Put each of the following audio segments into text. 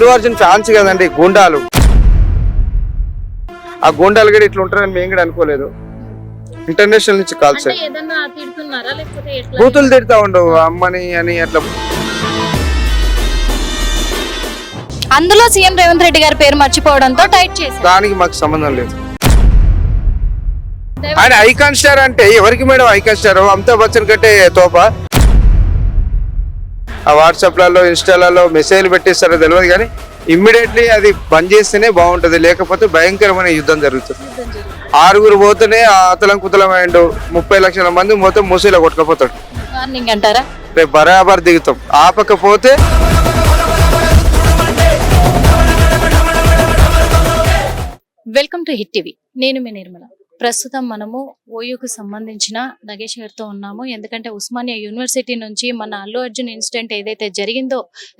Allu Arjun fans కదండి గూండాలు. ఆ గూండాలు కూడా ఇట్లా ఉంటారని మేము కూడా అనుకోలేదు. ఇంటర్నేషనల్ నుంచి కాల్స్ అంటే ఏదన్నా తిడుతున్నారా? లేకపోతే ఎట్లా? బూతులు తిడతా ఉండవు అమ్మని అని అట్లా. అందులో సీఎం రేవంత్ రెడ్డి గారి పేరు మర్చిపోవడంతో టైట్ చేశారు. దానికి మాకు సంబంధం లేదు. ఆయన ఐకాన్ స్టార్ అంటే ఎవరికి madam icon star? Amitabh Bachchan కంటే తోప? ఆ వాట్సాప్లలో ఇన్స్టాలలో మెసేజ్లు పెట్టిస్తారో తెలియదు కానీ ఇమ్మీడియట్లీ అది బంద్ చేస్తేనే బాగుంటది. లేకపోతే భయంకరమైన యుద్ధం జరుగుతుంది. ఆరుగురు పోతేనే ఆ అతలం కుతలం అయ్యిండు ముప్పై లక్షల మంది మొత్తం మూసీలో కొట్టుకపోతాడు. వార్నింగ్ అంటారా? రేపు బరాబర్ దిగుతాం. ఆపకపోతే వెల్కమ్ టు హిట్ టీవీ నేను మీ నిర్మల. ప్రస్తుతం మనము ఓయూకు సంబంధించిన నగేష్ గారితో ఉన్నాము. ఎందుకంటే ఉస్మానియా యూనివర్సిటీ నుంచి మన అల్లు అర్జున్ ఇన్సిడెంట్ ఏదైతే జరిగిందో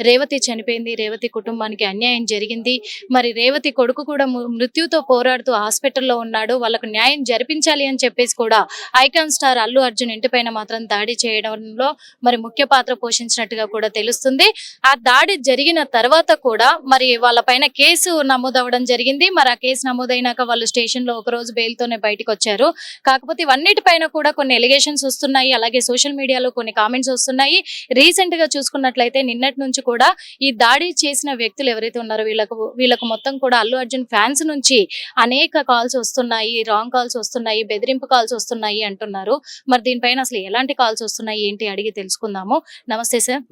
రేవతి చనిపోయింది. రేవతి కుటుంబానికి అన్యాయం జరిగింది. మరి రేవతి కొడుకు కూడా మృత్యుతో పోరాడుతూ హాస్పిటల్లో ఉన్నాడు. వాళ్ళకు న్యాయం జరిపించాలి అని చెప్పేసి కూడా ఐకాన్ స్టార్ అల్లు అర్జున్ ఇంటిపైన మాత్రం దాడి చేయడంలో మరి ముఖ్య పాత్ర పోషించినట్టుగా కూడా తెలుస్తుంది. ఆ దాడి జరిగిన తర్వాత కూడా మరి వాళ్ళ పైన కేసు నమోదవడం జరిగింది. మరి ఆ కేసు నమోదైనాక వాళ్ళు స్టేషన్లో ఒక రోజు బెయిల్ తోనే బయటకు వచ్చారు కాకపోతే ఇవన్నిటిపైన కూడా కొన్ని ఎలిగేషన్స్ వస్తున్నాయి. అలాగే సోషల్ మీడియాలో కొన్ని కామెంట్స్ వస్తున్నాయి. రీసెంట్గా చూసుకున్నట్లయితే నిన్నటి నుంచి కూడా ఈ దాడి చేసిన వ్యక్తులు ఎవరైతే ఉన్నారో వీళ్ళకు వీళ్ళకు మొత్తం కూడా అల్లు అర్జున్ ఫ్యాన్స్ నుంచి అనేక కాల్స్ వస్తున్నాయి. రాంగ్ కాల్స్ వస్తున్నాయి. బెదిరింపు కాల్స్ వస్తున్నాయి అంటున్నారు. మరి దీనిపైన అసలు ఎలాంటి కాల్స్ వస్తున్నాయి? ఏంటి? అడిగి తెలుసుకుందాము. నమస్తే సార్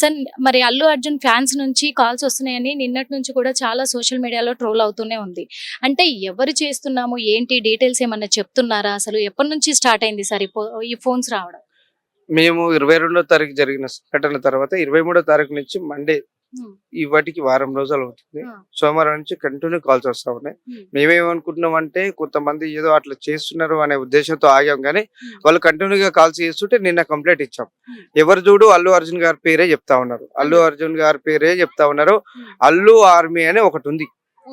సార్ మరి అల్లు అర్జున్ ఫ్యాన్స్ నుంచి కాల్స్ వస్తున్నాయని నిన్నటి నుంచి కూడా చాలా సోషల్ మీడియాలో ట్రోల్ అవుతూనే ఉంది. అంటే ఎవరు చేస్తున్నాము? ఏంటి? డీటెయిల్స్ ఏమన్నా చెప్తున్నారా అసలు ఎప్పటి నుంచి స్టార్ట్ అయింది సార్ ఈ ఫోన్స్ రావడం మేము ఇరవై రెండో తారీఖు జరిగిన సంఘటన తర్వాత ఇరవై మూడో తారీఖు నుంచి మండే Hmm. ఈ వాటికి వారం రోజులు అవుతుంది. సోమవారం నుంచి కంటిన్యూ కాల్స్ వస్తా ఉన్నాయి. మేమేమనుకుంటున్నాం అంటే కొంతమంది ఏదో అట్లా చేస్తున్నారు అనే ఉద్దేశంతో ఆగాం కానీ. వాళ్ళు కంటిన్యూగా కాల్స్ చేస్తుంటే నిన్న కంప్లైంట్ ఇచ్చాం. ఎవరు చూడు అల్లు అర్జున్ గారి పేరే చెప్తా ఉన్నారు అల్లు అర్జున్ గారి పేరే చెప్తా ఉన్నారు. అల్లు ఆర్మీ అని ఒకటి ఉంది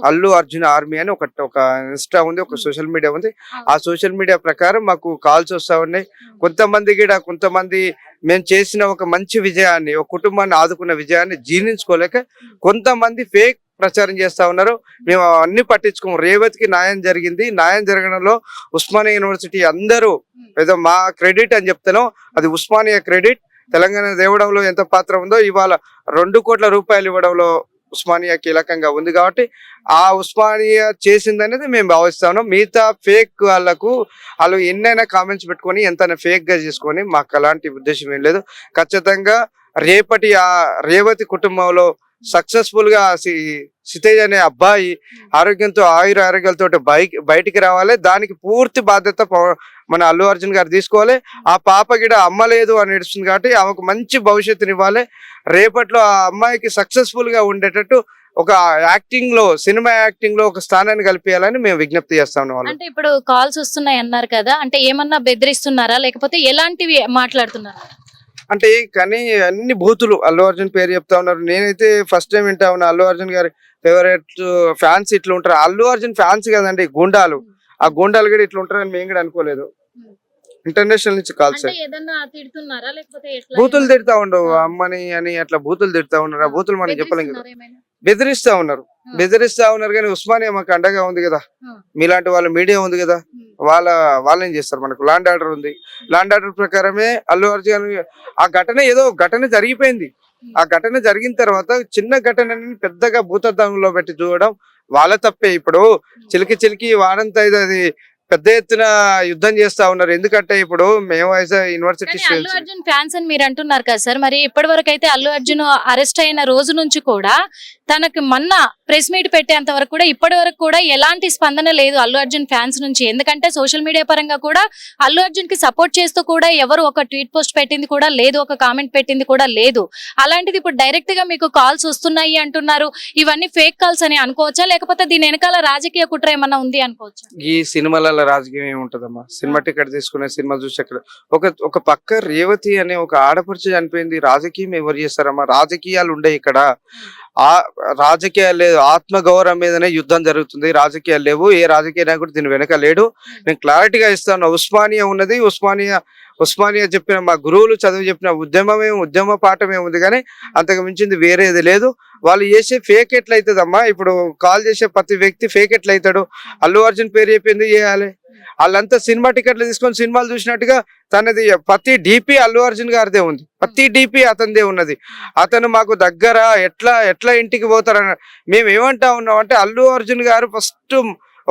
అల్లు అర్జున్ ఆర్మీ అని ఒక ఒక ఇన్స్టా ఉంది ఒక. సోషల్ మీడియా ఉంది. ఆ. సోషల్ మీడియా ప్రకారం మాకు కాల్స్ వస్తా ఉన్నాయి. కొంతమంది కూడా కొంతమంది మేము చేసిన ఒక మంచి విజయాన్ని ఒక కుటుంబాన్ని ఆదుకున్న విజయాన్ని జీర్ణించుకోలేక కొంతమంది ఫేక్ ప్రచారం చేస్తా ఉన్నారు. మేము అన్ని పట్టించుకోము. రేవతికి న్యాయం జరిగింది. న్యాయం జరగడంలో ఉస్మానియా యూనివర్సిటీ అందరూ ఏదో మా క్రెడిట్ అని చెప్తాను అది ఉస్మానియా క్రెడిట్. తెలంగాణ దేవడంలో ఎంత పాత్ర ఉందో ఇవాళ రెండు కోట్ల రూపాయలు ఇవ్వడంలో ఉస్మానియా కీలకంగా ఉంది కాబట్టి ఆ ఉస్మానియా చేసింది అనేది మేము భావిస్తా ఉన్నాం మిగతా ఫేక్ వాళ్ళకు వాళ్ళు ఎన్నైనా కామెంట్స్ పెట్టుకొని ఎంత ఫేక్గా చేసుకొని మాకు అలాంటి ఉద్దేశం ఏం లేదు. ఖచ్చితంగా రేపటి ఆ రేవతి కుటుంబంలో సక్సెస్ఫుల్గా సితేజ్ అనే అబ్బాయి ఆరోగ్యంతో ఆయుర ఆరోగ్యాలతో బైక్ బయటికి రావాలి. దానికి పూర్తి బాధ్యత మన అల్లు అర్జున్ గారు తీసుకోవాలి. ఆ పాప గిడ అమ్మలేదు అని ఏడుస్తుంది కాబట్టి ఆమెకు మంచి భవిష్యత్తుని ఇవ్వాలి. రేపట్లో ఆ అమ్మాయికి సక్సెస్ఫుల్గా ఉండేటట్టు ఒక యాక్టింగ్లో సినిమా యాక్టింగ్లో ఒక స్థానాన్ని కల్పించాలని మేము విజ్ఞప్తి చేస్తా అంటే ఇప్పుడు కాల్స్ వస్తున్నాయి అన్నారు కదా అంటే ఏమన్నా బెదిరిస్తున్నారా? లేకపోతే ఎలాంటివి మాట్లాడుతున్నారా? అంటే కానీ అన్ని బూతులు అల్లు అర్జున్ పేరు చెప్తా ఉన్నారు. నేనైతే ఫస్ట్ టైం వింటా ఉన్నా. అల్లు అర్జున్ గారి ఫేవరెట్ ఫ్యాన్స్ ఇట్లా ఉంటారు. అల్లు అర్జున్ ఫ్యాన్స్ కదండి గూండాలు. ఆ గూండాలు కూడా ఇట్లా ఉంటారని మేము కూడా అనుకోలేదు. ఇంటర్నేషనల్ నుంచి కాల్స్ బూతులు తిడతా ఉండవు. అమ్మని అని అట్లా బూతులు తిడతా ఉన్నారు. ఆ బూతులు మనం చెప్పలేం కదా? బెదిరిస్తా ఉన్నారు. బెదిరిస్తా ఉన్నారు కానీ ఉస్మానియా మాకు అండగా ఉంది కదా. Hmm. మీలాంటి వాళ్ళ మీడియా ఉంది కదా. Hmm. వాళ్ళ వాళ్ళేం చేస్తారు మనకు? లాండ్ ఆర్డర్ ఉంది. లాండ్ ఆర్డర్ ప్రకారమే అల్లు అర్జున్ ఆ ఘటన ఏదో ఘటన జరిగిపోయింది. ఆ ఘటన జరిగిన తర్వాత చిన్న ఘటనని పెద్దగా భూతద్దంలో పెట్టి చూడడం వాళ్ళ తప్పే. ఇప్పుడు చిలికి చిలికి వాడంతా ఇది అది పెద్ద ఎత్తున యుద్ధం చేస్తా ఉన్నారు. ఎందుకంటే ఇప్పుడు మేము యూనివర్సిటీ అల్లు అర్జున్ ఫ్యాన్స్ అని మీరు అంటున్నారు కదా సార్. మరి ఇప్పటి వరకు అయితే అల్లు అర్జున్ అరెస్ట్ అయిన రోజు నుంచి కూడా తనకి మొన్న ప్రెస్ మీట్ పెట్టేంత వరకు కూడా ఇప్పటి వరకు కూడా ఎలాంటి స్పందన లేదు అల్లు అర్జున్ ఫ్యాన్స్ నుంచి. ఎందుకంటే సోషల్ మీడియా పరంగా కూడా అల్లు అర్జున్కి సపోర్ట్ చేస్తూ కూడా ఎవరు ఒక ట్వీట్ పోస్ట్ పెట్టింది కూడా లేదు ఒక కామెంట్ పెట్టింది కూడా లేదు. అలాంటిది ఇప్పుడు డైరెక్ట్గా మీకు కాల్స్ వస్తున్నాయి అంటున్నారు. ఇవన్నీ ఫేక్ కాల్స్ అని అనుకోవచ్చా? లేకపోతే దీని వెనకాల రాజకీయ కుట్ర ఏమన్నా ఉంది అనుకోవచ్చా? ఈ సినిమాలలో రాజకీయం ఏముంటదమ్మా? సినిమా టికెట్ తీసుకునే సినిమా చూసి అక్కడ ఒక ఒక పక్క రేవతి అనే ఒక ఆడపడుచు చనిపోయింది. రాజకీయం ఎవరు చేస్తారమ్మా? రాజకీయాలు ఉండే ఇక్కడ. ఆ రాజకీయాలు లేదు ఆత్మ గౌరవం మీదనే యుద్ధం జరుగుతుంది. రాజకీయాలు లేవు ఏ రాజకీయ నాయకుడు దీని వెనక లేడు. నేను క్లారిటీగా ఇస్తాను ఉస్మానియా ఉన్నది ఉస్మానియా ఉస్మానియా చెప్పిన మా గురువులు చదువు చెప్పిన ఉద్యమమే ఉద్యమ పాఠమే ఉంది కానీ అంతకు మించింది వేరేది లేదు. వాళ్ళు చేసే ఫేక్ ఎట్లయితుందమ్మా? ఇప్పుడు కాల్ చేసే ప్రతి వ్యక్తి ఫేక్ ఎట్లయితాడు? అల్లు అర్జున్ పేరు చెప్పింది చేయాలి. వాళ్ళంతా సినిమా టికెట్లు తీసుకొని సినిమాలు చూసినట్టుగా తనది ప్రతి డిపి అల్లు అర్జున్ గారిదే ఉంది. ప్రతి డిపి అతనిదే ఉన్నది. అతను మాకు దగ్గర ఎట్లా ఎట్లా ఇంటికి పోతారని మేము ఏమంటా ఉన్నాం అంటే అల్లు అర్జున్ గారు ఫస్ట్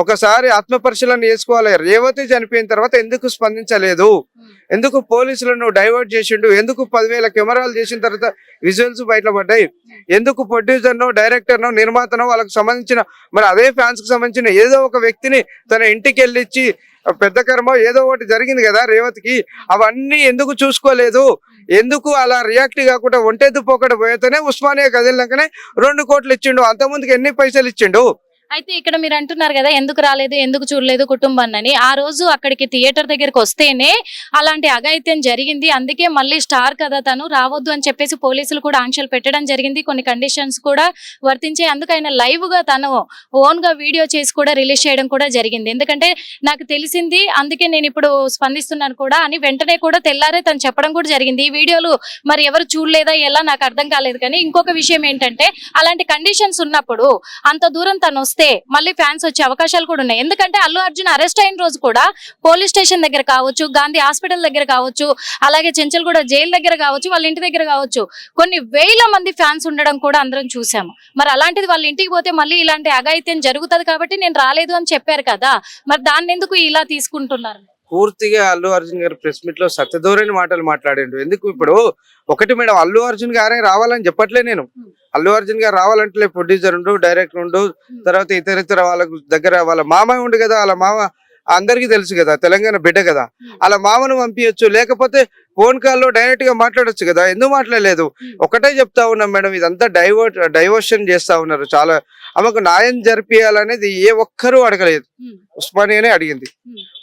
ఒకసారి ఆత్మ పరిశీలన చేసుకోవాలి. రేవతి చనిపోయిన తర్వాత ఎందుకు స్పందించలేదు? ఎందుకు పోలీసులను డైవర్ట్ చేసిండు? ఎందుకు పదివేల కెమెరాలు చేసిన తర్వాత విజువల్స్ బయటపడ్డాయి ఎందుకు ప్రొడ్యూసర్నో డైరెక్టర్నో నిర్మాతనో వాళ్ళకి సంబంధించిన మరి అదే ఫ్యాన్స్కి సంబంధించిన ఏదో ఒక వ్యక్తిని తన ఇంటికి వెళ్ళిచ్చి పెద్ద కర్మ ఏదో ఒకటి జరిగింది కదా రేవతికి అవన్నీ ఎందుకు చూసుకోలేదు? ఎందుకు అలా రియాక్ట్ కాకుండా ఒంటెద్దు పోకడ పోయితేనే ఉస్మానియా కదిలినాకనే రెండు కోట్లు ఇచ్చిండు. అంతకుముందుకు ఎన్ని పైసలు ఇచ్చిండు? అయితే ఇక్కడ మీరు అంటున్నారు కదా ఎందుకు రాలేదు ఎందుకు చూడలేదు కుటుంబాన్ని ఆ రోజు అక్కడికి థియేటర్ దగ్గరకు వస్తేనే అలాంటి అఘాయిత్యం జరిగింది. అందుకే మళ్ళీ స్టార్ కదా తను రావద్దు అని చెప్పేసి పోలీసులు కూడా ఆంక్షలు పెట్టడం జరిగింది. కొన్ని కండిషన్స్ కూడా వర్తించే అందుకు ఆయన లైవ్గా తను ఓన్గా వీడియో చేసి కూడా రిలీజ్ చేయడం కూడా జరిగింది. ఎందుకంటే నాకు తెలిసింది అందుకే నేను ఇప్పుడు స్పందిస్తున్నాను కూడా అని వెంటనే కూడా తెల్లారే తను చెప్పడం కూడా జరిగింది. ఈ వీడియోలు మరి ఎవరు చూడలేదా ఎలా నాకు అర్థం కాలేదు. కానీ ఇంకొక విషయం ఏంటంటే అలాంటి కండిషన్స్ ఉన్నప్పుడు అంత దూరం తను వస్తే మళ్ళీ ఫ్యాన్స్ వచ్చే అవకాశాలు కూడా ఉన్నాయి. ఎందుకంటే అల్లు అర్జున్ అరెస్ట్ అయిన రోజు కూడా పోలీస్ స్టేషన్ దగ్గర కావచ్చు గాంధీ హాస్పిటల్ దగ్గర కావచ్చు అలాగే చెంచల్గూడ జైలు దగ్గర కావచ్చు వాళ్ళ ఇంటి దగ్గర కావచ్చు కొన్ని వేల మంది ఫ్యాన్స్ ఉండడం కూడా అందరం చూసాము. మరి అలాంటిది వాళ్ళ ఇంటికి పోతే మళ్ళీ ఇలాంటి అఘాయిత్యం జరుగుతుంది కాబట్టి నేను రాలేదు అని చెప్పారు కదా. మరి దాన్ని ఎందుకు ఇలా తీసుకుంటున్నారు? పూర్తిగా అల్లు అర్జున్ గారు ప్రెస్ మీట్లో సత్యధోరణి మాటలు మాట్లాడిండు ఎందుకు ఇప్పుడు ఒకటి మేడం అల్లు అర్జున్ గారే రావాలని చెప్పట్లే నేను. అల్లు అర్జున్ గారు రావాలంటే ప్రొడ్యూసర్ ఉండు డైరెక్టర్ ఉండు తర్వాత ఇతర ఇతర వాళ్ళ దగ్గర వాళ్ళ మామ ఉండు కదా వాళ్ళ మామ అందరికీ తెలుసు కదా తెలంగాణ బిడ్డ కదా. అలా మామను పంపించచ్చు లేకపోతే ఫోన్ కాల్లో డైరెక్ట్గా మాట్లాడొచ్చు కదా ఎందుకు మాట్లాడలేదు? ఒకటే చెప్తా ఉన్నాం మేడం ఇదంతా డైవర్ట్ డైవర్షన్ చేస్తా ఉన్నారు చాలా. ఆమెకు న్యాయం జరిపియాలనేది ఏ ఒక్కరూ అడగలేదు. ఉస్మానియానే అడిగింది.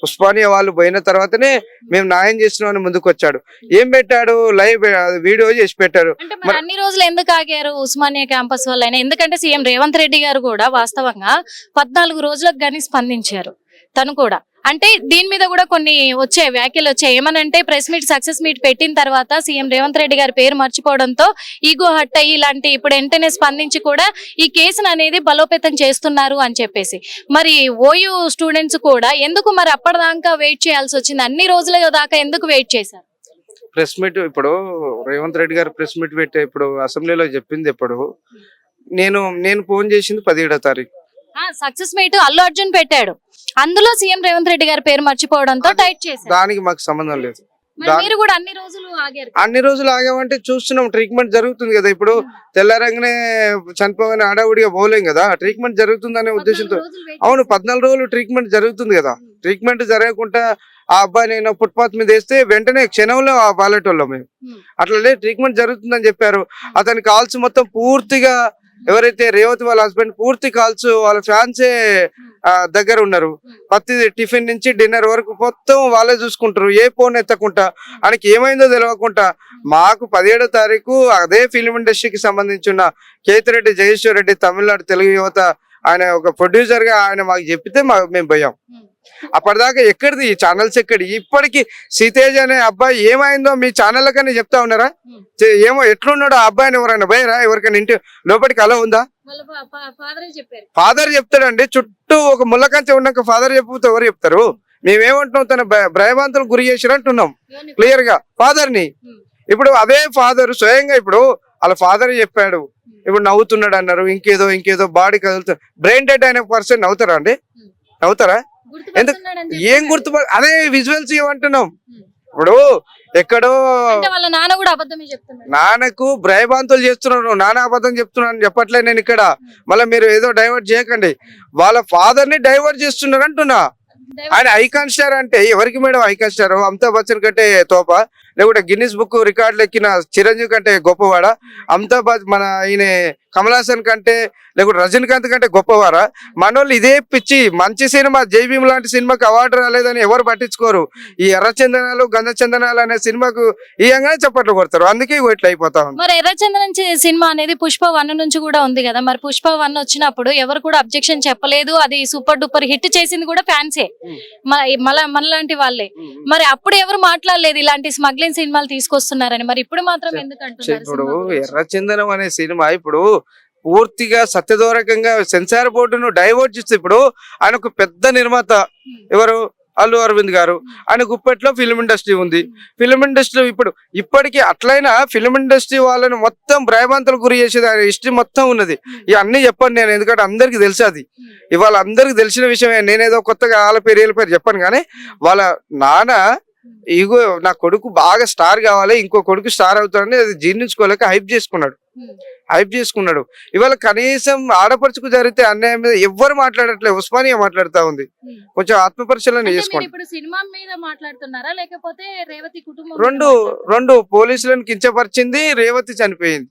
ఉస్మానియా వాళ్ళు పోయిన తర్వాతనే మేము న్యాయం చేస్తున్నామని ముందుకు వచ్చాడు ఏం పెట్టాడు? లైవ్ వీడియో చేసి పెట్టారు. అన్ని రోజులు ఎందుకు ఆగారు ఉస్మానియా క్యాంపస్ వల్ల ఎందుకంటే సీఎం రేవంత్ రెడ్డి గారు కూడా వాస్తవంగా పద్నాలుగు రోజులకు గానీ స్పందించారు. తను కూడా. అంటే దీని మీద కూడా కొన్ని వచ్చే వ్యాఖ్యలు వచ్చాయి. ఏమనంటే ప్రెస్ మీట్ సక్సెస్ మీట్ పెట్టిన తర్వాత సీఎం రేవంత్ రెడ్డి గారి పేరు మర్చిపోవడంతో ఈగో హట్ అయ్యి ఇలాంటి ఇప్పుడు వెంటనే స్పందించి కూడా ఈ కేసును అనేది బలోపేతం చేస్తున్నారు అని చెప్పేసి. మరి ఓయూ స్టూడెంట్స్ కూడా ఎందుకు మరి అప్పటిదాకా వెయిట్ చేయాల్సి వచ్చింది? అన్ని రోజుల దాకా ఎందుకు వెయిట్ చేశారు? ప్రెస్ మీట్ ఇప్పుడు రేవంత్ రెడ్డి గారు ప్రెస్ మీట్ పెట్టే ఇప్పుడు అసెంబ్లీలో చెప్పింది ఎప్పుడు. నేను నేను ఫోన్ చేసింది పదిహేడో తారీఖు. సక్సెస్ మీట్ అల్లు అర్జున్ పెట్టాడు. అందులో సీఎం రేవంత్ రెడ్డి గారి పేరు మర్చిపోవడంతో టైట్ చేశారు. దానికి మాకు సంబంధం లేదు. మరి దా- మీరు కూడా అన్ని రోజులు ఆగారు అన్ని రోజులు ఆగామంటే చూస్తున్నాం ట్రీట్మెంట్ జరుగుతుంది కదా. ఇప్పుడు తెల్లారంగానే చనిపోగానే హడావుడిగా పోలేం కదా. ట్రీట్మెంట్ జరుగుతుందనే ఉద్దేశంతో. పద్నాలుగు రోజులు wait అవును పద్నాలుగు రోజులు ట్రీట్మెంట్ జరుగుతుంది కదా. ట్రీట్మెంట్ జరగకుండా ఆ అబ్బాయి నేను ఫుట్పాత్ మీద వేస్తే వెంటనే క్షణంలో ఆ బాలేటోళ్ళం మేము. Hmm. అట్లా ట్రీట్మెంట్ జరుగుతుందని చెప్పారు. అతని కాల్స్ మొత్తం పూర్తిగా ఎవరైతే రేవతి వాళ్ళ హస్బెండ్ పూర్తి కాల్స్ వాళ్ళ ఫ్యాన్సే దగ్గర ఉన్నారు. ప్రతి టిఫిన్ నుంచి డిన్నర్ వరకు మొత్తం వాళ్ళే చూసుకుంటారు. ఏ ఫోన్ ఎత్తకుండా ఆయనకి ఏమైందో తెలియకుండా మాకు పదిహేడో తారీఖు అదే ఫిలిం ఇండస్ట్రీకి సంబంధించిన కేతిరెడ్డి జగేశ్వర్ రెడ్డి తమిళనాడు తెలుగు యువత ఆయన ఒక ప్రొడ్యూసర్గా ఆయన మాకు చెప్పితే మేము పోయాం. అప్పటిదాకా ఎక్కడిది? ఈ ఛానల్స్ ఎక్కడి ఇప్పటికి సీతేజ్ అనే అబ్బాయి ఏమైందో మీ ఛానల్ కన్నా చెప్తా ఉన్నారా? ఏమో ఎట్లున్నాడో ఆ అబ్బాయిని ఎవరైనా పోయారా? ఎవరికైనా ఇంటి లోపలికి అలా ఉందా? ఫాదరే చెప్తాడండి. చుట్టూ ఒక ముళ్ళకంచె ఉన్నాక ఫాదర్ చెప్పుతో ఎవరు చెప్తారు? మేమేమంటున్నాం? తన భయ- భయభ్రాంతులు గురి ఎవరిని- క్లియర్గా? ఫాదర్ని. ఇప్పుడు అదే ఫాదర్ స్వయంగా ఇప్పుడు వాళ్ళ ఫాదర్ చెప్పాడు. ఇప్పుడు నవ్వుతున్నాడు అన్నారు. ఇంకేదో ఇంకేదో బాడీ కదులుతుంది బ్రెయిన్ డెడ్ అయిన పర్సన్ నవ్వుతారా అండి. నవ్వుతారా? గుర్తుపడుతున్నాడని ఏం. గుర్తు అదే విజువల్స్ ఏమంటున్నాం. ఇప్పుడు ఎక్కడో అంటే వాళ్ళ నాన్న కూడా అబద్ధమే చెప్తున్నాడు. నాన్నకు భయభాంతులు చేస్తున్నారు. నాన్న అబద్ధం చెప్తున్నాను చెప్పట్లే నేను ఇక్కడ. మళ్ళీ మీరు ఏదో డైవర్ట్ చేయకండి. వాళ్ళ ఫాదర్ని డైవర్ట్ చేస్తున్నారు అంటున్నా. ఆయన ఐకాన్ స్టార్ అంటే ఎవరికి madam icon star? Amitabh Bachchan కంటే తోప. లేకుంటే గిన్నిస్ బుక్ రికార్డులు ఎక్కిన చిరంజీవి కంటే గొప్పవాడా? అమితాబాద్ మన ఈయన కమల్ హాసన్ కంటే లేకుంటే రజనీకాంత్ కంటే గొప్పవారా? మనోళ్ళు ఇదే పిచ్చి మంచి సినిమా జై భీమ్ లాంటి సినిమాకి అవార్డు రాలేదని ఎవరు పట్టించుకోరు. ఈ ఎర్ర చందనాలు గంధ చందనాలు అనే సినిమాకు ఇయంగానే చప్పట్లు కొడతారు. అందుకే ఇట్లా అయిపోతా ఉంది. మరి ఎర్రచందనం సినిమా అనేది పుష్ప వన్ నుంచి కూడా ఉంది కదా. మరి పుష్ప వన్ వచ్చినప్పుడు ఎవరు కూడా అబ్జెక్షన్ చెప్పలేదు. అది సూపర్ డూపర్ హిట్ చేసింది కూడా ఫ్యాన్సే. మన మనలాంటి వాళ్ళే. మరి అప్పుడు ఎవరు మాట్లాడలేదు ఇలాంటి స్మగ్లింగ్ సినిమాలు తీసుకొస్తున్నారని. మరి ఇప్పుడు మాత్రం ఎందుకు అంటున్నారు ఇప్పుడు సినిమా గురించి? ఎర్ర చందనం అనే సినిమా ఇప్పుడు పూర్తిగా సత్యదూరకంగా సెన్సార్ బోర్డును డైవర్ట్ చేస్తే ఇప్పుడు ఆయన ఒక పెద్ద నిర్మాత Hmm. ఎవరు? అల్లు అరవింద్ గారు. ఆయన గుప్పెట్లో ఫిల్మ్ ఇండస్ట్రీ ఉంది. ఫిల్మ్ ఇండస్ట్రీ ఇప్పుడు ఇప్పటికీ అట్లయినా ఫిల్మ్ ఇండస్ట్రీ వాళ్ళని మొత్తం భయభ్రాంతులకు గురి చేసేది ఆయన హిస్టరీ మొత్తం ఉన్నది. ఇవి అన్ని చెప్పండి నేను ఎందుకంటే అందరికి తెలుసు అది. ఇవాళ అందరికి తెలిసిన విషయమే నేనేదో కొత్తగా వాళ్ళ పేరు వీళ్ళ పేరు చెప్పాను కానీ వాళ్ళ నాన్న ఇగో నా కొడుకు బాగా స్టార్ కావాలి ఇంకో కొడుకు స్టార్ అవుతాడని అది జీర్ణించుకోలేక హైప్ చేసుకున్నాడు. హైప్ చేసుకున్నాడు. ఇవాళ కనీసం ఆడపడుచుకు జరిగితే అన్యాయం మీద ఎవ్వరు మాట్లాడట్లేదు. ఉస్మానియా మాట్లాడుతా ఉంది. కొంచెం ఆత్మపరిశీలన చేసుకోండి. ఇప్పుడు సినిమా మీద మాట్లాడుతున్నారా? లేకపోతే రేవతి కుటుంబం రెండు? రెండు పోలీసులను కించపరిచింది రేవతి చనిపోయింది.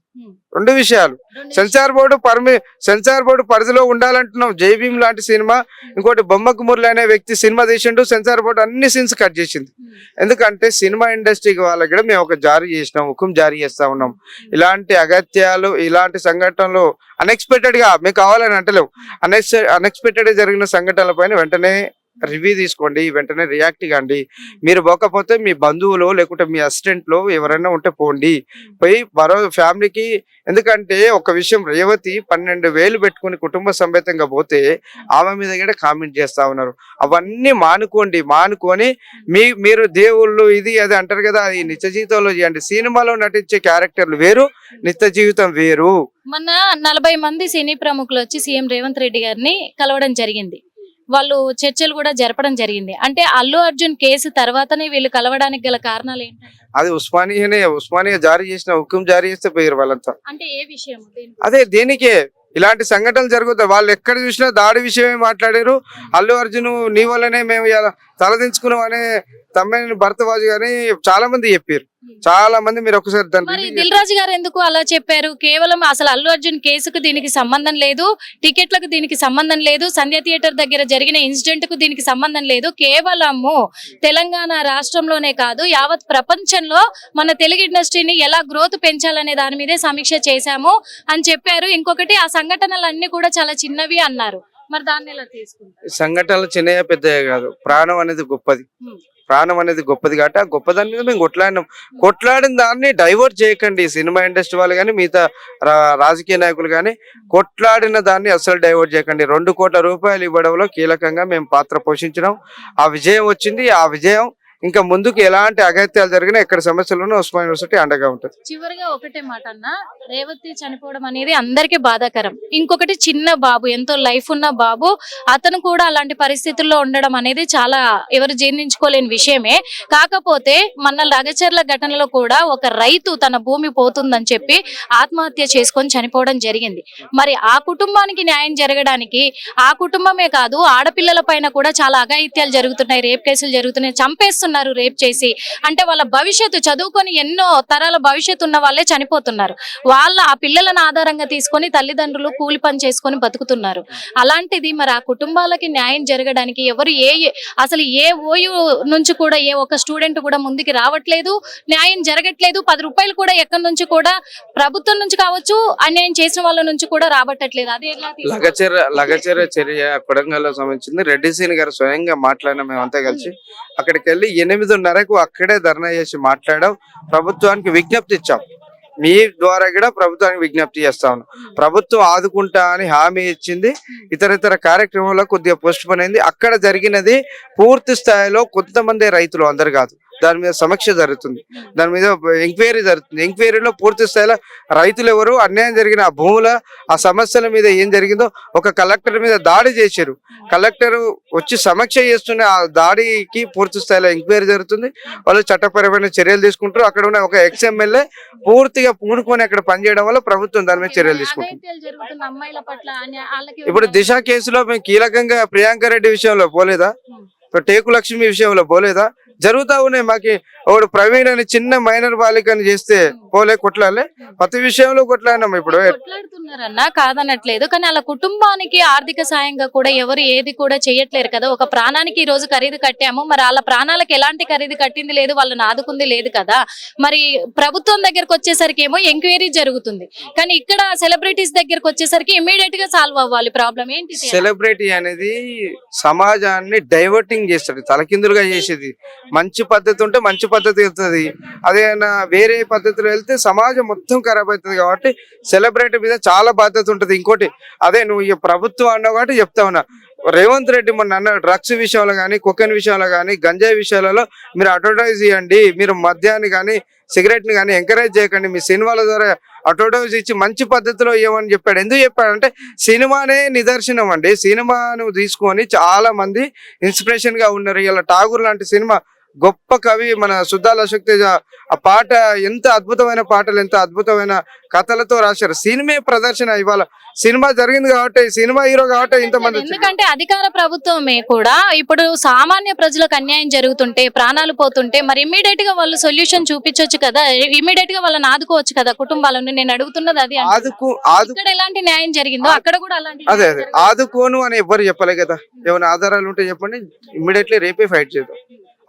రెండు విషయాలు. సెన్సార్ బోర్డు పర్మి సెన్సార్ బోర్డు పరిధిలో ఉండాలంటున్నాం. జై భీమ్ లాంటి సినిమా. ఇంకోటి బొమ్మకు మురళి అనే వ్యక్తి సినిమా తీసిండు. సెన్సార్ బోర్డు అన్ని సీన్స్ కట్ చేసింది. ఎందుకంటే సినిమా ఇండస్ట్రీకి వాళ్ళకి కూడా మేము ఒక జారీ చేసినాం. హుకుం జారీ చేస్తా ఉన్నాం. ఇలాంటి నృత్యాలు ఇలాంటి సంఘటనలు అన్ఎక్స్పెక్టెడ్గా మీకు కావాలని అంటలేవు. అన్ఎక్స్ అన్ఎక్స్పెక్టెడ్గా జరిగిన సంఘటనల పైన వెంటనే రివ్యూ తీసుకోండి వెంటనే రియాక్ట్ కాండి మీరు పోకపోతే మీ బంధువులు లేకుంటే మీ అసిస్టెంట్లో ఎవరైనా ఉంటే పోండి. పోయి మరో ఫ్యామిలీకి ఎందుకంటే ఒక విషయం రేవతి పన్నెండు వేలు పెట్టుకుని కుటుంబ సమేతంగా పోతే ఆమె మీద కూడా కామెంట్ చేస్తా ఉన్నారు. అవన్నీ మానుకోండి మానుకొని మీ మీరు దేవుళ్ళు ఇది అది అంటారు కదా అది నిత్య జీవితంలో చేయండి. సినిమాలో నటించే క్యారెక్టర్లు వేరు నిత్య జీవితం వేరు. మొన్న నలభై మంది సినీ ప్రముఖులు వచ్చి సీఎం రేవంత్ రెడ్డి గారిని కలవడం జరిగింది. వాళ్ళు చర్చలు కూడా జరపడం జరిగింది. అంటే అల్లు అర్జున్ కేసు తర్వాతనే వీళ్ళు కలవడానికి గల కారణాలు ఏంటంటే అది ఉస్మానియానే ఉస్మానియా జారీ చేసిన హుకుం జారీ చేస్తే పోయారు వాళ్ళంతా. అంటే ఏ విషయం అదే దేనికే? ఇలాంటి సంఘటనలు జరుగుతాయి. వాళ్ళు ఎక్కడ చూసినా దాడి విషయమే మాట్లాడారు. అల్లు అర్జున్ నీ వల్లనే మేము తలదించుకున్నాం అనే తమ్మిని భరతవాజు గాని చాలా మంది చెప్పారు. చాలా మంది మీరు ఒకసారి దిల్ రాజు గారు ఎందుకు అలా చెప్పారు? కేవలం అసలు అల్లు అర్జున్ కేసుకు దీనికి సంబంధం లేదు టికెట్లకు దీనికి సంబంధం లేదు సంధ్య థియేటర్ దగ్గర జరిగిన ఇన్సిడెంట్కు దీనికి సంబంధం లేదు. కేవలము తెలంగాణ రాష్ట్రంలోనే కాదు యావత్ ప్రపంచంలో మన తెలుగు ఇండస్ట్రీని ఎలా గ్రోత్ పెంచాలనే దాని మీదే సమీక్ష చేశాము అని చెప్పారు. ఇంకొకటి ఆ సంఘటనలన్నీ కూడా చాలా చిన్నవి అన్నారు. మరి దాన్ని ఎలా తీసుకుంటారు? సంఘటనలు చిన్నయ్య పెద్దయ్య కాదు. ప్రాణం అనేది గొప్పది. ప్రాణం అనేది గొప్పది కాబట్టి ఆ గొప్పదాని మీద మేము కొట్లాడినాం. కొట్లాడిన దాన్ని డైవర్ట్ చేయకండి సినిమా ఇండస్ట్రీ వాళ్ళు కానీ మిగతా రా- రాజకీయ నాయకులు కానీ. కొట్లాడిన దాన్ని అసలు డైవర్ట్ చేయకండి. రెండు కోట్ల రూపాయలు ఇవ్వడంలో కీలకంగా మేము పాత్ర పోషించినాం. ఆ విజయం వచ్చింది. ఆ విజయం ఇంకా ముందుకు ఎలాంటి అగత్యాలు జరిగినా ఎక్కడ సమస్యలు ఉస్మాన్ యూనివర్సిటీ అండగా ఉంటుంది. చివరిగా ఒకటే మాట అన్న రేవతి చనిపోవడం అనేది అందరికీ బాధాకరం. ఇంకొకటి చిన్న బాబు ఎంతో లైఫ్ ఉన్న బాబు అతను కూడా అలాంటి పరిస్థితుల్లో ఉండడం అనేది చాలా ఎవరు జీర్ణించుకోలేని విషయమే. కాకపోతే మన లగచర్ల ఘటనలో కూడా ఒక రైతు తన భూమి పోతుందని చెప్పి ఆత్మహత్య చేసుకొని చనిపోవడం జరిగింది. మరి ఆ కుటుంబానికి న్యాయం జరగడానికి ఆ కుటుంబమే కాదు ఆడపిల్లల పైన కూడా చాలా అఘాయిత్యాలు జరుగుతున్నాయి రేప్ కేసులు జరుగుతున్నాయి చంపేస్తున్నారు. రేప్ చేసి. అంటే వాళ్ళ భవిష్యత్తు చదువుకొని ఎన్నో తరాల భవిష్యత్తు ఉన్న వాళ్ళే చనిపోతున్నారు. వాళ్ళ ఆ పిల్లలను ఆధారంగా తీసుకొని తల్లిదండ్రులు కూలి పని చేసుకొని బతుకుతున్నారు. అలాంటిది మరి ఆ కుటుంబాలకి న్యాయం జరగడానికి ఎవరు ఏ అసలు ఏ ఓయు నుంచి కూడా ఏ ఒక్క స్టూడెంట్ కూడా ముందుకు రావట్లేదు న్యాయం జరగట్లేదు పది రూపాయలు కూడా ఎక్కడి నుంచి కూడా ప్రభుత్వం నుంచి కావచ్చు అన్యాయం చేసిన వాళ్ళ నుంచి కూడా రాబట్టట్లేదు. అదే లగచర్య లగచర్య చర్య కొడంగల్లో సంబంధించింది. రెడ్డి సీని గారు స్వయంగా మాట్లాడిన మేమంతా కలిసి అక్కడికి వెళ్ళి ఎనిమిదిన్నరకు అక్కడే ధర్నా చేసి మాట్లాడాం. ప్రభుత్వానికి విజ్ఞప్తి ఇచ్చాం. మీ ద్వారా కూడా ప్రభుత్వానికి విజ్ఞప్తి చేస్తా ఉన్నాం. ప్రభుత్వం ఆదుకుంటా అని హామీ ఇచ్చింది. ఇతర ఇతర కార్యక్రమంలో కొద్దిగా పోస్ట్ పోన్ అయింది. అక్కడ జరిగినది పూర్తి స్థాయిలో కొంతమంది రైతులు అందరు కాదు. దాని మీద సమీక్ష జరుగుతుంది. దాని మీద ఎంక్వైరీ జరుగుతుంది. ఎంక్వైరీలో పూర్తి స్థాయిలో రైతులు ఎవరు అన్యాయం జరిగిన ఆ భూముల ఆ సమస్యల మీద ఏం జరిగిందో ఒక కలెక్టర్ మీద దాడి చేశారు. కలెక్టర్ వచ్చి సమీక్ష చేస్తున్న ఆ దాడికి పూర్తి స్థాయిలో ఎంక్వైరీ జరుగుతుంది. వాళ్ళు చట్టపరమైన చర్యలు తీసుకుంటారు. అక్కడ ఉన్న ఒక ఎక్స్ ఎమ్మెల్యే పూర్తిగా పూనుకొని అక్కడ పనిచేయడం వల్ల ప్రభుత్వం దాని మీద చర్యలు తీసుకుంటుంది. ఇప్పుడు దిశ కేసులో మేము కీలకంగా ప్రియాంక రెడ్డి విషయంలో పోలేదా? టేకు లక్ష్మి విషయంలో పోలేదా? జరుగుతా ఉన్నాయి. మాకి ఒకడు ప్రవీణ్ అని చిన్న మైనర్ బాలికని చేస్తే పోలే కొట్లాలే ప్రతి విషయంలో కొట్లాడినాం ఇప్పుడు. కొట్లాడుతున్నారన్నా? కాదనట్లేదు. కానీ అలా కుటుంబానికి ఆర్థిక సాయంగా కూడా ఎవరు ఏది కూడా చేయట్లేరు కదా. ఒక ప్రాణానికి ఈ రోజు ఖరీదు కట్టాము. మరి వాళ్ళ ప్రాణాలకు ఎలాంటి ఖరీదు కట్టింది లేదు. వాళ్ళని ఆదుకుంది లేదు కదా. మరి ప్రభుత్వం దగ్గరకు వచ్చేసరికి ఏమో ఎంక్వైరీ జరుగుతుంది. కానీ ఇక్కడ సెలబ్రిటీస్ దగ్గరకు వచ్చేసరికి ఇమీడియట్గా సాల్వ్ అవ్వాలి. ప్రాబ్లం ఏంటి? సెలబ్రిటీ అనేది సమాజాన్ని డైవర్టింగ్ చేస్తాడు. తలకిందులుగా చేసేది. మంచి పద్ధతి ఉంటే మంచి పద్ధతి వెళ్తుంది. అదే నా వేరే పద్ధతిలో వెళ్తే సమాజం మొత్తం ఖరాబ్ అవుతుంది కాబట్టి సెలబ్రిటీ మీద చాలా బాధ్యత ఉంటుంది. ఇంకోటి అదే నువ్వు ఈ ప్రభుత్వం అన్నావు కాబట్టి చెప్తా ఉన్నా. రేవంత్ రెడ్డి మొన్న అన్న డ్రగ్స్ విషయంలో కానీ కొకెన్ విషయంలో కానీ గంజాయి విషయాలలో మీరు అడ్వర్టైజ్ చేయండి. మీరు మద్యాన్ని కానీ సిగరెట్ని కానీ ఎంకరేజ్ చేయకండి. మీ సినిమాల ద్వారా అడ్వర్టైజ్ ఇచ్చి మంచి పద్ధతిలో ఇవ్వమని చెప్పాడు? ఎందుకు చెప్పాడంటే సినిమానే నిదర్శనం అండి. సినిమాను తీసుకొని చాలా మంది ఇన్స్పిరేషన్గా ఉన్నారు. ఇలా ఠాగూర్ లాంటి సినిమా గొప్ప కవి మన సుద్దాల అశోక్ తేజ ఆ పాట ఎంత అద్భుతమైన పాటలు ఎంత అద్భుతమైన కథలతో రాశారు. సినిమా ప్రదర్శన ఇవాళ సినిమా జరిగింది కాబట్టి సినిమా హీరో కాబట్టి ఇంతమంది. ఎందుకంటే అధికార ప్రభుత్వమే కూడా ఇప్పుడు సామాన్య ప్రజలకు అన్యాయం జరుగుతుంటే ప్రాణాలు పోతుంటే మరి ఇమీడియట్గా వాళ్ళు సొల్యూషన్ చూపించొచ్చు కదా? ఇమీడియట్గా వాళ్ళని ఆదుకోవచ్చు కదా కుటుంబాలను? నేను అడుగుతున్నది అది. ఆదుకు ఆదు ఇక్కడ ఎలాంటి న్యాయం జరిగిందో అక్కడ కూడా అలాంటి అదే అదే. ఆదుకోను అని ఎవ్వరు చెప్పలే కదా? ఏమైనా ఆధారాలు ఉంటే చెప్పండి. ఇమ్మీడియట్లీ రేపే ఫైట్ చేద్దాం.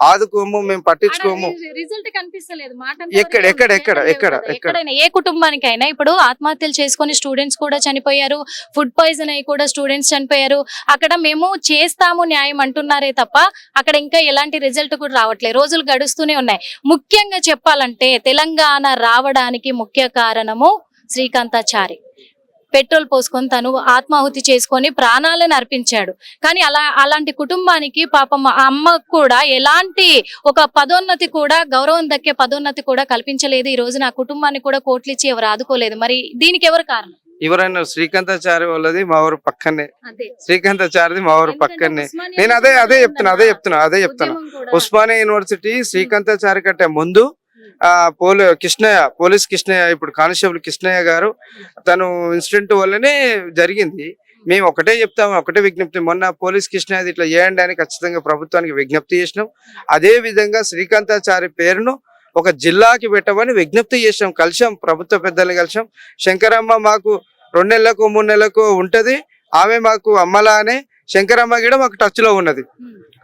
ఆదుకోము మేము పట్టించుకోము. రిజల్ట్ కనిపిస్తలేదు. మాట ఎక్కడ, ఎక్కడ, ఎక్కడ, ఎక్కడ, ఎక్కడ? ఎక్కడైనా ఏ కుటుంబానికైనా ఇప్పుడు ఆత్మహత్యలు చేసుకొని స్టూడెంట్స్ కూడా చనిపోయారు ఫుడ్ పాయిజన్ అయ్యి కూడా స్టూడెంట్స్ చనిపోయారు. అక్కడ మేము చేస్తాము న్యాయం అంటున్నారే తప్ప అక్కడ ఇంకా ఎలాంటి రిజల్ట్ కూడా రావట్లేదు. రోజులు గడుస్తూనే ఉన్నాయి. ముఖ్యంగా చెప్పాలంటే తెలంగాణ రావడానికి ముఖ్య కారణము శ్రీకాంతాచారి. పెట్రోల్ పోసుకొని తను ఆత్మాహుతి చేసుకొని ప్రాణాలను అర్పించాడు. కానీ అలా అలాంటి కుటుంబానికి పాపం ఆ అమ్మకు కూడా ఎలాంటి ఒక పదోన్నతి కూడా గౌరవం దక్కే పదోన్నతి కూడా కల్పించలేదు. ఈ రోజు నా కుటుంబాన్ని కూడా కోట్లు ఇచ్చి ఎవరు ఆదుకోలేదు. మరి దీనికి ఎవరు కారణం? ఎవరైనా శ్రీకాంతాచారి వాళ్ళది మా ఊరు పక్కనే. అదే. శ్రీకాంతాచారిది మా ఊరు పక్కనే. నేను అదే అదే చెప్తున్నా అదే చెప్తున్నా అదే చెప్తున్నా. ఉస్మానియా యూనివర్సిటీ శ్రీకాంతాచారి కంటే ముందు పోలీ కృష్ణయ్య పోలీస్ కృష్ణయ్య ఇప్పుడు కానిస్టేబుల్ కృష్ణయ్య గారు తను ఇన్సిడెంట్ వల్లనే జరిగింది. మేము ఒకటే చెప్తాము ఒకటే విజ్ఞప్తి. మొన్న పోలీస్ కృష్ణయ్య ఇట్లా చేయండి అని ఖచ్చితంగా ప్రభుత్వానికి విజ్ఞప్తి చేసినాం. అదే విధంగా శ్రీకాంతాచారి పేరును ఒక జిల్లాకి పెట్టమని విజ్ఞప్తి చేసాం కలిసాం ప్రభుత్వ పెద్దల్ని కలిసాం శంకరమ్మ మాకు రెండు నెలలకు మూడు నెలలకు ఉంటుంది. ఆమె మాకు అమ్మలానే శంకరమ్మ కూడా మాకు టచ్లో ఉన్నది.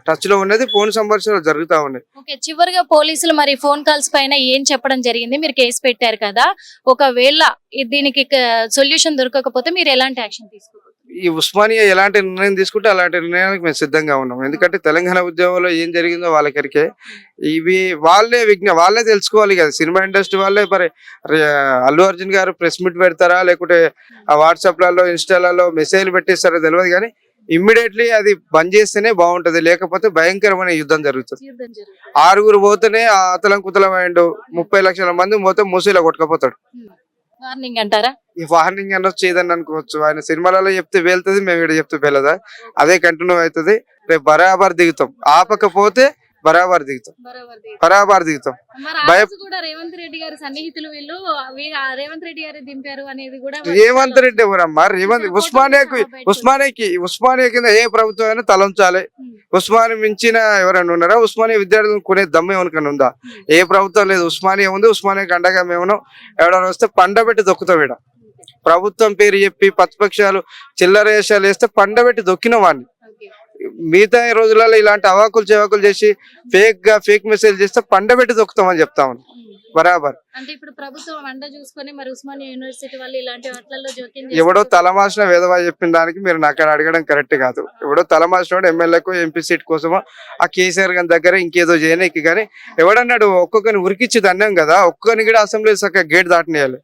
టచ్లో ఉన్నది ఫోన్ సంభాషణలు జరుగుతా ఉన్నాయి. ఓకే చివరిగా పోలీసులు మరి ఫోన్ కాల్స్ పైన ఏం చెప్పడం జరిగింది? మీరు కేసు పెట్టారు కదా. ఒకవేళ దీనికి సొల్యూషన్ దొరకకపోతే మీరు ఎలాంటి యాక్షన్ తీసుకోవాలి ఈ ఉస్మానియా ఎలాంటి నిర్ణయం తీసుకుంటే అలాంటి నిర్ణయానికి మేము సిద్ధంగా ఉన్నాం. ఎందుకంటే తెలంగాణ ఉద్యోగంలో ఏం జరిగిందో వాళ్ళకరికే. ఇవి వాళ్ళే విజ్ఞ వాళ్ళే తెలుసుకోవాలి కదా. సినిమా ఇండస్ట్రీ వాళ్ళే మరి అల్లు అర్జున్ గారు ప్రెస్ మీట్ పెడతారా? లేకుంటే ఆ వాట్సాప్లలో ఇన్స్టాలలో మెసేజ్ పెట్టేస్తారో తెలియదు కానీ ఇమ్మీడియట్లీ అది బంద్ చేస్తేనే బాగుంటది. లేకపోతే భయంకరమైన యుద్ధం జరుగుతుంది. ఆరుగురు పోతేనే అతలం కుతలం అయ్యిండు. ముప్పై లక్షల మంది పోతే మూసీలో కొట్టుకపోతాడు. వార్నింగ్ అంటారా? ఈ వార్నింగ్ అనొచ్చు ఏదన్నా అనుకోవచ్చు. ఆయన సినిమాలలో చెప్తే వెళ్తుంది మేము ఇక్కడ చెప్తే వెళ్ళదా అదే కంటిన్యూ అవుతుంది. రేపు బరాబర్ దిగుతాం. ఆపకపోతే బరాబర్ దిగుతాం. బరాబర్ దిగుతాం. రేవంత్ రెడ్డి గారి సన్నిహితులు వీళ్ళు రేవంత్ రెడ్డి గారు దింపారు అనేది కూడా రేవంత్ రెడ్డి ఎవరమ్మా? రేవంత్ ఉస్మానియాకి ఉస్మానియాకి ఉస్మానియా కింద ఏ ప్రభుత్వం అయినా తలంచాలి. ఉస్మానియా మించిన ఎవరైనా ఉన్నారా? ఉస్మానియా విద్యార్థులను కొనే దమ్ము ఎవరికైనా ఉందా? ఏ ప్రభుత్వం లేదు. ఉస్మానియా ఉంది ఉస్మానియాకి అండగా మేము ఎవరైనా వస్తే పండబెట్టి దొక్కుతాం ఈడ. ప్రభుత్వం పేరు చెప్పి ప్రతిపక్షాలు చిల్లర వేషాలు వేస్తే పండబెట్టి దొక్కిన వాడిని మిగతా ఈ రోజులలో ఇలాంటి అవాకులు చెవాకులు చేసి ఫేక్గా ఫేక్ మెసేజ్ చేస్తే పండబెట్టి దొక్కుతామని చెప్తామని బరాబర్. అంటే ఇప్పుడు ప్రభుత్వం అండ చూసుకొని మరి ఉస్మానియా యూనివర్సిటీ వాళ్ళు ఇలాంటి వాటిల్లో జోక్యం ఎవడో తలమాసిన వేదవా చెప్పిన దానికి మీరు నాకు అడగడం కరెక్ట్ కాదు. ఎవడో తలమాసిన ఎమ్మెల్యేకు ఎంపీ సీట్ కోసమో ఆ కేసీఆర్ గారి దగ్గర ఇంకేదో చేయనీకి కానీ ఎవడన్నాడు ఒక్కొక్కరిని ఉరికిచ్చి దండం కదా ఒక్కొక్కరిని కూడా అసెంబ్లీ చక్కగా గేట్ దాటనేయాలి.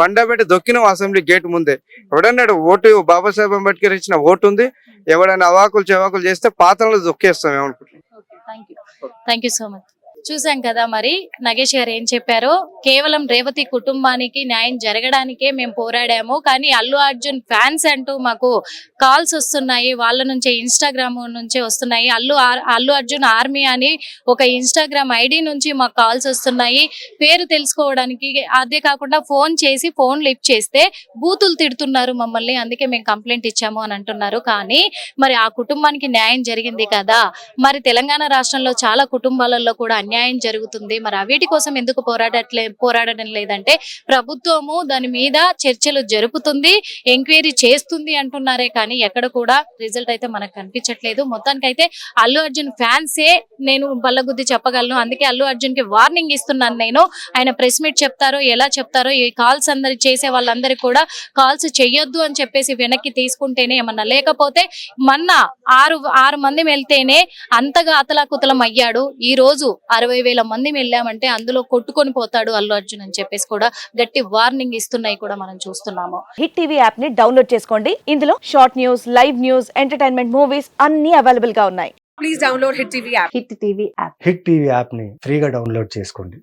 పండబెట్టి దొక్కినాం అసెంబ్లీ గేట్ ముందే. ఎవడన్నాడు ఓటు బాబాసాహెబ్ అంబేద్కర్ ఇచ్చిన ఓటు ఉంది. ఎవడైనా అవాకులు చెవాకులు చేస్తే పాత్రలు దొక్కేస్తాం ఏమనుకుంటున్నాం థ్యాంక్ యూ సో మచ్ చూసాం కదా మరి. నగేష్ గారు ఏం చెప్పారో? కేవలం రేవతి కుటుంబానికి న్యాయం జరగడానికే మేము పోరాడాము. కానీ అల్లు అర్జున్ ఫ్యాన్స్ అంటూ మాకు కాల్స్ వస్తున్నాయి. వాళ్ళ నుంచే ఇన్స్టాగ్రామ్ నుంచే వస్తున్నాయి. అల్లు ఆర్- అల్లు అర్జున్ ఆర్మీ అని ఒక ఇన్స్టాగ్రామ్ ఐడి నుంచి మాకు కాల్స్ వస్తున్నాయి. పేరు తెలుసుకోవడానికి అదే కాకుండా ఫోన్ చేసి ఫోన్ లిఫ్ట్ చేస్తే బూతులు తిడుతున్నారు మమ్మల్ని. అందుకే మేము కంప్లైంట్ ఇచ్చాము అని అంటున్నారు. కానీ మరి ఆ కుటుంబానికి న్యాయం జరిగింది కదా. మరి తెలంగాణ రాష్ట్రంలో చాలా కుటుంబాలలో కూడా అన్యాయం జరుగుతుంది. మరి వీటి కోసం ఎందుకు పోరాడట్లే పోరాడడం లేదంటే ప్రభుత్వము దాని మీద చర్చలు జరుపుతుంది ఎంక్వైరీ చేస్తుంది అంటున్నారే కానీ ఎక్కడ కూడా రిజల్ట్ అయితే మనకు కనిపించట్లేదు. మొత్తానికైతే అల్లు అర్జున్ ఫ్యాన్సే నేను బల్లగుద్ది చెప్పగలను. అందుకే అల్లు అర్జున్కి వార్నింగ్ ఇస్తున్నాను నేను. ఆయన ప్రెస్ మీట్ చెప్తారో ఎలా చెప్తారో ఈ కాల్స్ అందరి చేసే వాళ్ళందరికీ కూడా కాల్స్ చెయ్యొద్దు అని చెప్పేసి వెనక్కి తీసుకుంటేనే ఏమన్నా లేకపోతే మొన్న ఆరు ఆరు మంది వెళ్తేనే అంతగా అతలాకుతలం అయ్యాడు. ఈ రోజు అరవై వేల మంది వెళ్ళామంటే అందులో కొట్టుకొని పోతాడు అల్లు అర్జున్ అని చెప్పేసి కూడా గట్టి వార్నింగ్ ఇస్తున్నాయి కూడా మనం చూస్తున్నాము. హిట్ టీవీ యాప్ని డౌన్లోడ్ చేసుకోండి. ఇందులో short news live news entertainment movies అన్ని అవైలబుల్గా ఉన్నాయి. Please download Hit TV app. Hit TV app hit TV యాప్ని ఫ్రీగా డౌన్లోడ్ చేసుకోండి.